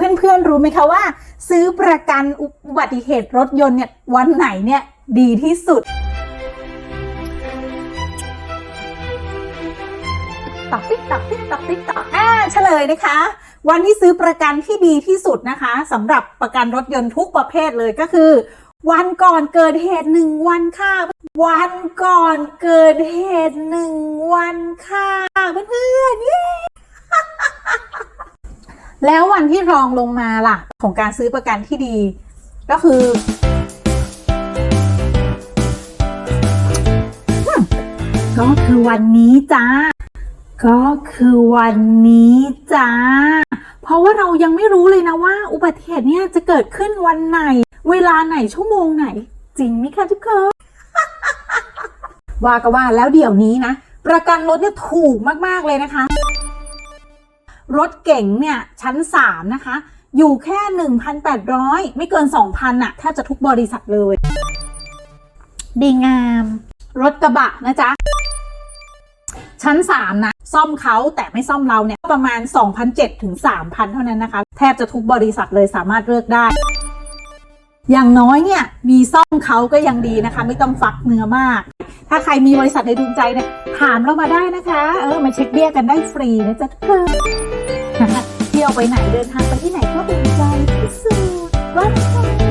เพื่อนๆรู้ไหมคะว่า ซื้อประกันอุบัติเหตุรถยนต์เนี่ยวันไหนเนี่ยดีที่สุดตักติ๊กตักติ๊กตักติ๊กตักอ่าเฉลยนะคะ วันที่ซื้อประกันที่ดีที่สุดนะคะสำหรับประกันรถยนต์ทุกประเภทเลยก็คือ วันก่อนเกิดเหตุหนึ่งวันค่ะ วันก่อนเกิดเหตุหนึ่งวันค่ะเพื่อนๆเย้ แล้ววันที่รองลงมาล่ะ ของการซื้อประกันที่ดี ก็คือก็คือวันนี้จ้า ก็คือวันนี้จ้า เพราะว่าเรายังไม่รู้เลยนะว่า อุบัติเหตุเนี่ยจะเกิดขึ้นวันไหน เวลาไหนชั่วโมงไหน จริงไหมคะทุกคนว่าก็ว่าแล้วเดี๋ยวนี้นะ ประกันรถเนี่ยถูกมาก ๆ เลยนะคะ รถเก๋งเนี่ยชั้น 3 นะคะ อยู่แค่ 1,800 ไม่เกิน 2,000อะแทบจะทุกบริษัทเลย ดีงาม รถกระบะนะจ๊ะ ชั้น 3 นะ ซ่อมเขาแต่ไม่ซ่อมเราเนี่ย ประมาณ2,007ถึง 3,000 เท่านั้นนะคะ แทบจะทุกบริษัทเลยสามารถเลือกได้อย่างน้อยเนี่ยมีซ่อมเขาก็ยังดีนะคะ ไม่ต้องฟักเนื้อมาก ถ้าใครมีบริษัทในดวงใจเนี่ยถามเรามาได้นะคะ เออมาเช็คเบี้ยกันได้ฟรีนะจ๊ะทุกคนเที่ยวไปไหนเดินทางไปที่ไหนก็เป็นใจที่สุดว่านะคะ